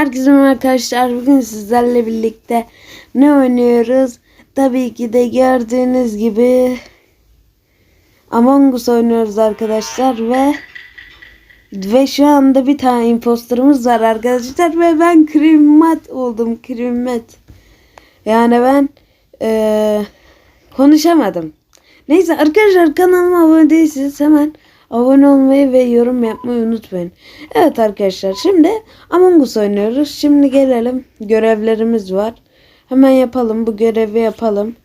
Herkese merhaba arkadaşlar. Bugün sizlerle birlikte ne oynuyoruz? Tabii ki de gördüğünüz gibi Among Us oynuyoruz arkadaşlar ve ve şu anda bir tane imposterımız var arkadaşlar ve ben krimat oldum krimat. Yani ben eee, konuşamadım. Neyse arkadaşlar kanalıma abone değilseniz hemen abone olmayı ve yorum yapmayı unutmayın. Evet arkadaşlar şimdi Among Us oynuyoruz. Şimdi gelelim görevlerimiz var. Hemen yapalım bu görevi yapalım.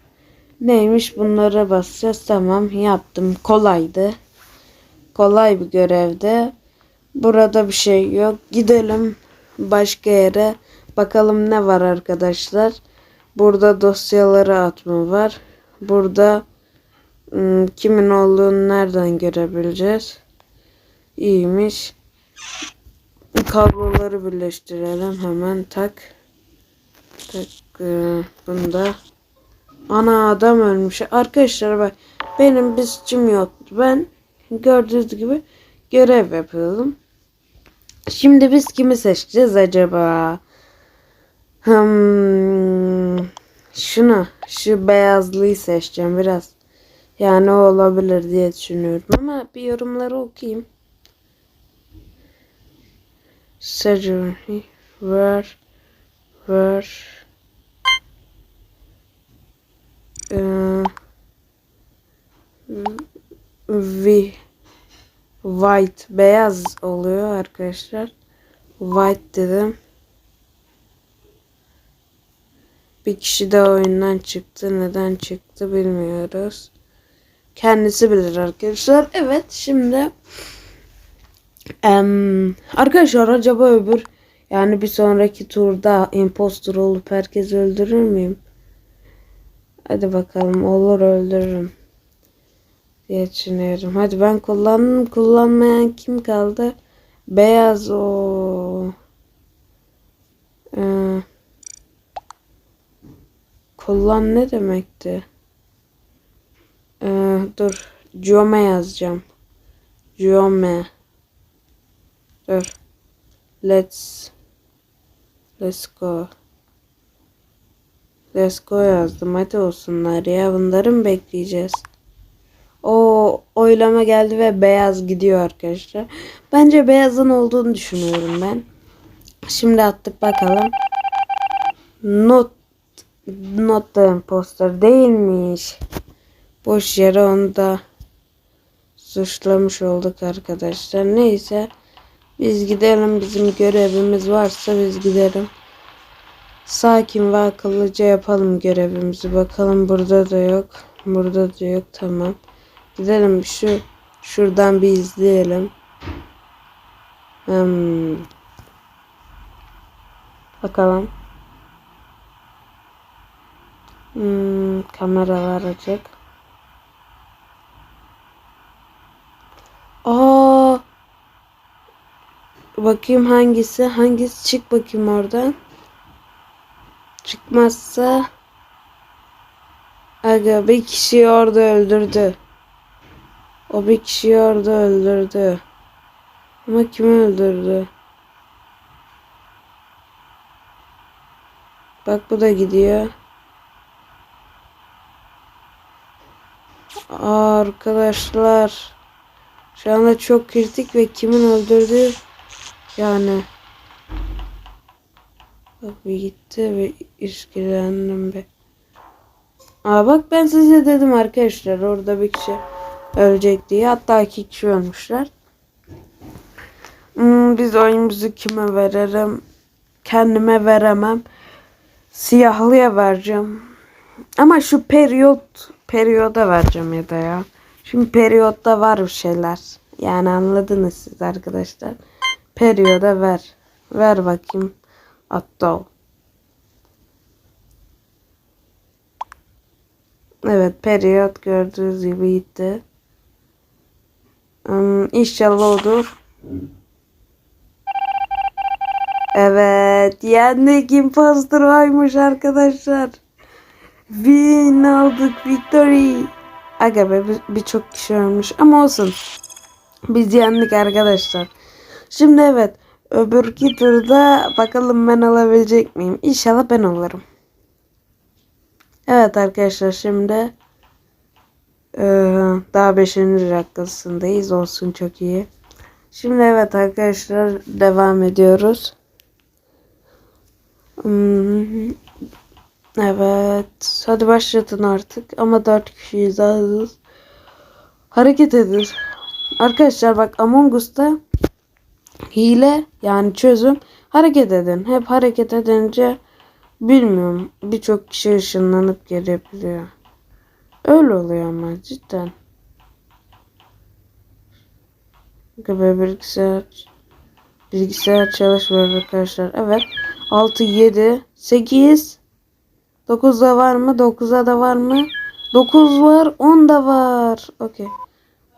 Neymiş bunlara basacağız. Tamam yaptım. Kolaydı. Kolay bir görevde. Burada bir şey yok. Gidelim başka yere. Bakalım ne var arkadaşlar. Burada dosyaları atma var. Burada kimin olduğunu nereden görebileceğiz? İyiymiş. Kabloları birleştirelim hemen tak. Tak e, bunda. Ana adam ölmüş. Arkadaşlar bak benim suçum yoktu. Ben gördüğünüz gibi görev yapıyordum. Şimdi biz kimi seçeceğiz acaba? Hmm, şunu, şu beyazlıyı seçeceğim biraz. Yani o olabilir diye düşünüyorum ama bir yorumları okuyayım. Surgery where eee, vi white beyaz oluyor arkadaşlar. White dedim. Bir kişi de oyundan çıktı. Neden çıktı bilmiyoruz. Kendisi bilir arkadaşlar. Evet şimdi em, arkadaşlar acaba öbür yani bir sonraki turda impostor olup herkes öldürür müyüm? Hadi bakalım olur öldürürüm diye düşünüyorum. Hadi ben kullandım. Kullanmayan kim kaldı? Beyaz o. Ee, kullan ne demekti? Ee, dur. Jome yazacağım. Jome. Dur. Let's Let's go. Let's go yazdım. Hadi olsunlar ya. Bunları mı bekleyeceğiz? O oylama geldi ve beyaz gidiyor arkadaşlar. Bence beyazın olduğunu düşünüyorum ben. Şimdi attık bakalım. Not Not the imposter değilmiş. Boş yere onu da suçlamış olduk arkadaşlar. Neyse biz gidelim bizim görevimiz varsa biz gidelim. Sakin ve akıllıca yapalım görevimizi. Bakalım burada da yok. Burada da yok. Tamam. Gidelim şu şuradan bir izleyelim. Hmm. Bakalım. Hmm, kameralar açık. Aa. Bakayım hangisi? Hangisi çık bakayım oradan. Çıkmazsa Aga bir kişiyi orada öldürdü. O bir kişiyi orada öldürdü. Ama kimi öldürdü? Bak bu da gidiyor. Aa, arkadaşlar. Şu anda çok kritik ve kimin öldürdüğü yani. Bak bir gitti ve işkilendim be. Aa bak ben size dedim arkadaşlar orada bir kişi ölecek diye. Hatta iki kişi ölmüşler. Hmm, biz oyunumuzu kime veririm? Kendime veremem. Siyahlıya vereceğim. Ama şu periyot periyoda vereceğim ya da ya. Şimdi periyotta var bir şeyler. Yani anladınız siz arkadaşlar. Periyoda ver. Ver bakayım. Hatta Evet periyot gördüğünüz gibi gitti. Hmm, inşallah olur. Evet yendik imposter varmış arkadaşlar. Win aldık victory. Aga be bir- birçok kişi ölmüş ama olsun. Biz yendik arkadaşlar. Şimdi evet Öbürki turda bakalım ben alabilecek miyim? İnşallah ben olurum. Evet arkadaşlar şimdi eee, daha 5. dakikasındayız. Olsun çok iyi. Şimdi evet arkadaşlar devam ediyoruz. Hmm, Evet. Hadi başlatın artık. Ama 4 kişiyiz azız. Hareket edin. Arkadaşlar bak Among Us'ta hile yani çözüm hareket edin. Hep hareket edince bilmiyorum birçok kişi ışınlanıp gelebiliyor. Öyle oluyor ama cidden. Gibi bilgisayar bilgisayar çalışmıyor arkadaşlar. Evet. 6 7 8 9'da var mı? 9'a da var mı? 9 var, 10 da var. Okey.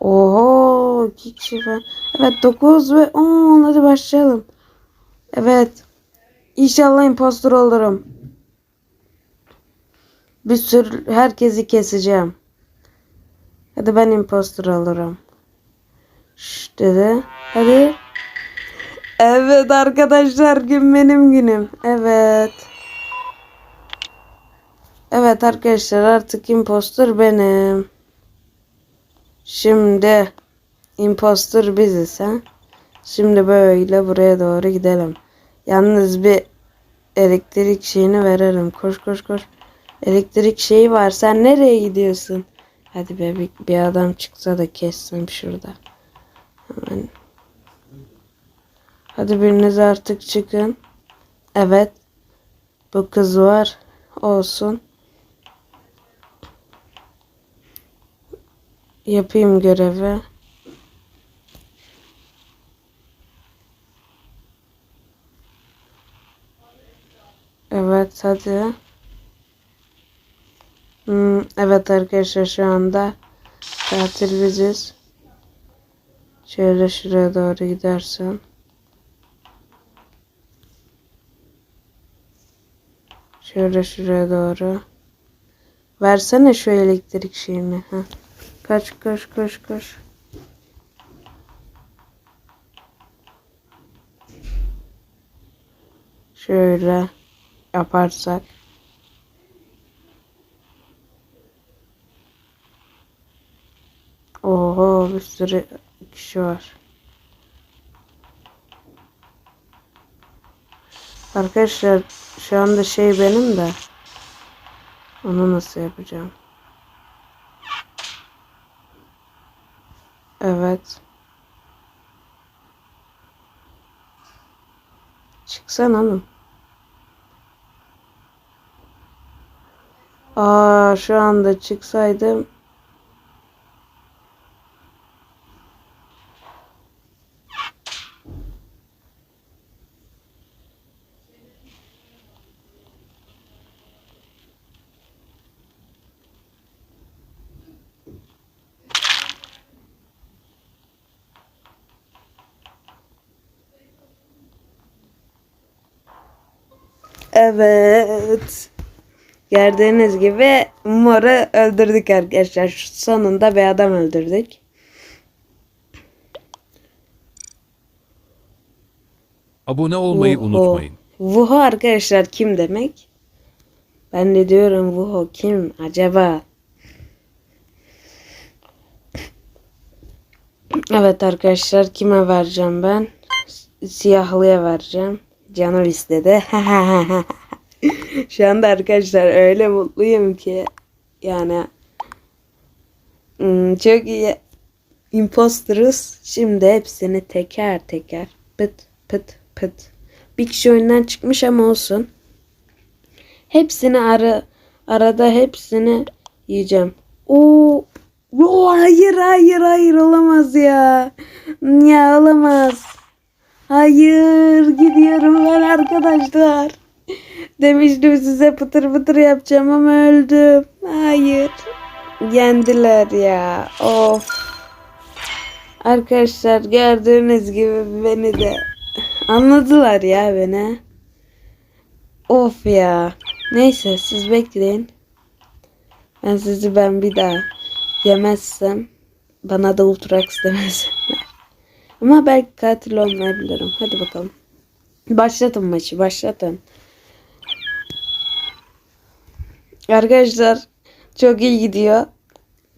Oho, iki kişi var. Evet 9 ve 10. Hadi başlayalım. Evet. İnşallah impostor olurum. Bir sürü herkesi keseceğim. Hadi ben impostor olurum. Şşş dedi. Hadi. Evet arkadaşlar gün benim günüm. Evet. Evet arkadaşlar artık impostor benim. Şimdi impostor biziz ha. Şimdi böyle buraya doğru gidelim. Yalnız bir elektrik şeyini verelim. Koş koş koş. Elektrik şeyi var. Sen nereye gidiyorsun? Hadi be bir, bir adam çıksa da kessem şurada. Hemen. Hadi biriniz artık çıkın. Evet. Bu kız var. Olsun. Yapayım görevi. Evet hadi. Hmm, evet arkadaşlar şu anda katil biziz. Şöyle şuraya doğru gidersen. Şöyle şuraya doğru. Versene şu elektrik şeyini. Heh. Kaç koş koş koş. Şöyle yaparsak. Oho bir sürü kişi var. Arkadaşlar şu anda şey benim de. Onu nasıl yapacağım? Evet. Çıksana hanım. Aa şu anda çıksaydım. Evet. Gördüğünüz gibi moru öldürdük arkadaşlar. Sonunda bir adam öldürdük. Abone olmayı Vuho. unutmayın. Vuho arkadaşlar kim demek? Ben de diyorum Vuho kim acaba? Evet arkadaşlar kime vereceğim ben? Siyahlıya vereceğim. Canım istedi. Şu anda arkadaşlar öyle mutluyum ki yani hmm, çok iyi imposterız. Şimdi hepsini teker teker pıt pıt pıt. Bir kişi oyundan çıkmış ama olsun. Hepsini ara arada hepsini yiyeceğim. Oo, Oo, hayır hayır hayır olamaz ya. Ya olamaz. Hayır gidiyorum ben arkadaşlar. Demiştim size pıtır pıtır yapacağım ama öldüm. Hayır. Yendiler ya. Of. Arkadaşlar gördüğünüz gibi beni de anladılar ya beni. Of ya. Neyse siz bekleyin. Ben sizi ben bir daha yemezsem bana da ultrax demesinler. Ama belki katil olmayabilirim. Hadi bakalım. Başlatın maçı başlatın. Arkadaşlar çok iyi gidiyor.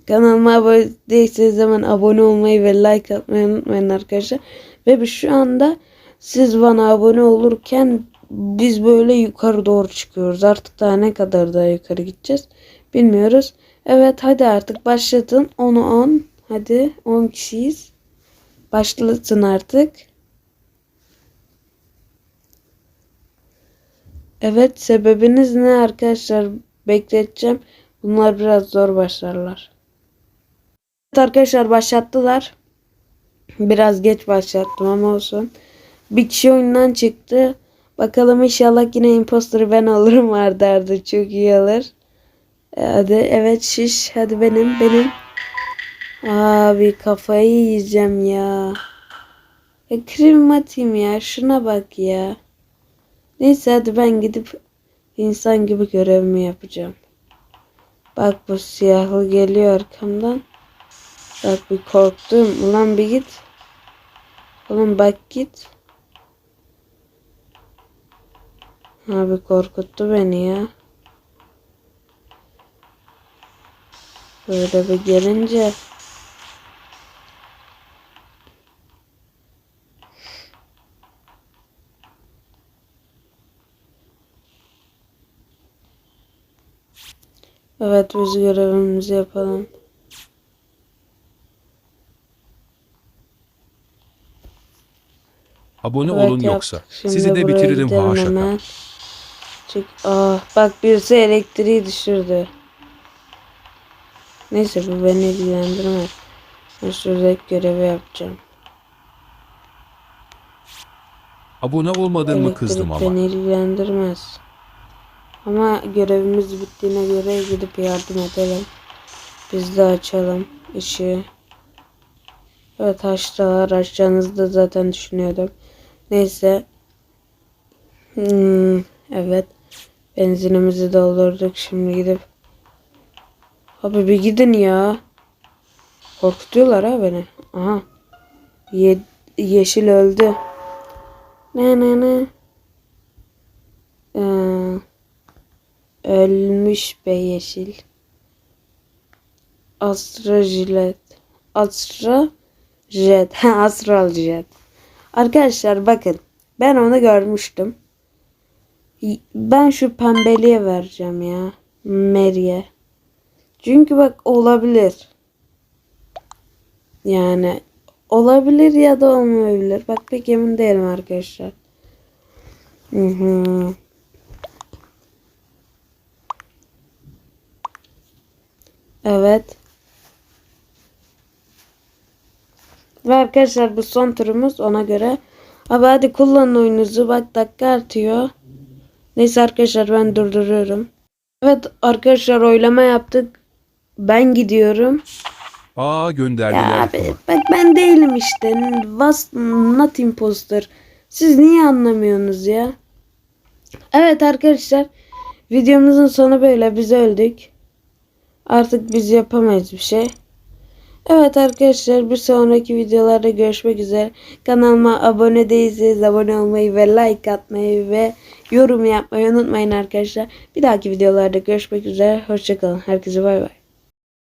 Kanalıma abone değilseniz hemen abone olmayı ve like atmayı unutmayın arkadaşlar. Ve şu anda siz bana abone olurken biz böyle yukarı doğru çıkıyoruz. Artık daha ne kadar daha yukarı gideceğiz bilmiyoruz. Evet hadi artık başlatın. 10'u 10. Hadi 10 kişiyiz. Başlatın artık. Evet sebebiniz ne arkadaşlar? Bekleteceğim. Bunlar biraz zor başlarlar. Evet arkadaşlar başlattılar. Biraz geç başlattım ama olsun. Bir kişi oyundan çıktı. Bakalım inşallah yine imposter ben olurum vardı ardı. Çok iyi alır. E, Hadi evet şiş. Hadi benim benim. Abi kafayı yiyeceğim ya. E krim atayım ya. Şuna bak ya. Neyse hadi ben gidip insan gibi görevimi yapacağım. Bak bu siyahlı geliyor arkamdan. Bak bir korktum. Ulan bir git. Oğlum bak git. Abi korkuttu beni ya. Böyle bir gelince. Evet biz görevimizi yapalım. Abone Evet, olun yoksa. Şimdi Sizi de buraya bitiririm gidelim haşa. hemen. Çık. Ah bak birisi elektriği düşürdü. Neyse bu beni ilgilendirmez. Ben şuradaki görevi yapacağım. Abone olmadın mı kızdım Elektrik ama. beni ilgilendirmez. Ama görevimiz bittiğine göre gidip yardım edelim. Biz de açalım ışığı. Evet açtılar. Açacağınızı zaten düşünüyordum. Neyse. Hmm, evet. Benzinimizi doldurduk. Şimdi gidip. Abi bir gidin ya. Korkutuyorlar ha beni. Aha. Ye- yeşil öldü. Ne ne ne. Ee, ölmüş be yeşil. Astra jilet. Astra jet. Astral jet. Arkadaşlar bakın. Ben onu görmüştüm. Ben şu pembeliğe vereceğim ya. Mary'e. Çünkü bak olabilir. Yani olabilir ya da olmayabilir. Bak pek emin değilim arkadaşlar. Hı hı. Evet. Ve arkadaşlar bu son turumuz ona göre. Abi hadi kullanın oyununuzu. Bak dakika artıyor. Neyse arkadaşlar ben durduruyorum. Evet arkadaşlar oylama yaptık. Ben gidiyorum. Aa Ya gönderdiler. abi bak ben değilim işte. Was not imposter. Siz niye anlamıyorsunuz ya? Evet arkadaşlar. Videomuzun sonu böyle. Biz öldük. Artık biz yapamayız bir şey. Evet arkadaşlar bir sonraki videolarda görüşmek üzere. Kanalıma abone değilseniz abone olmayı ve like atmayı ve yorum yapmayı unutmayın arkadaşlar. Bir dahaki videolarda görüşmek üzere. Hoşçakalın. Herkese bay bay.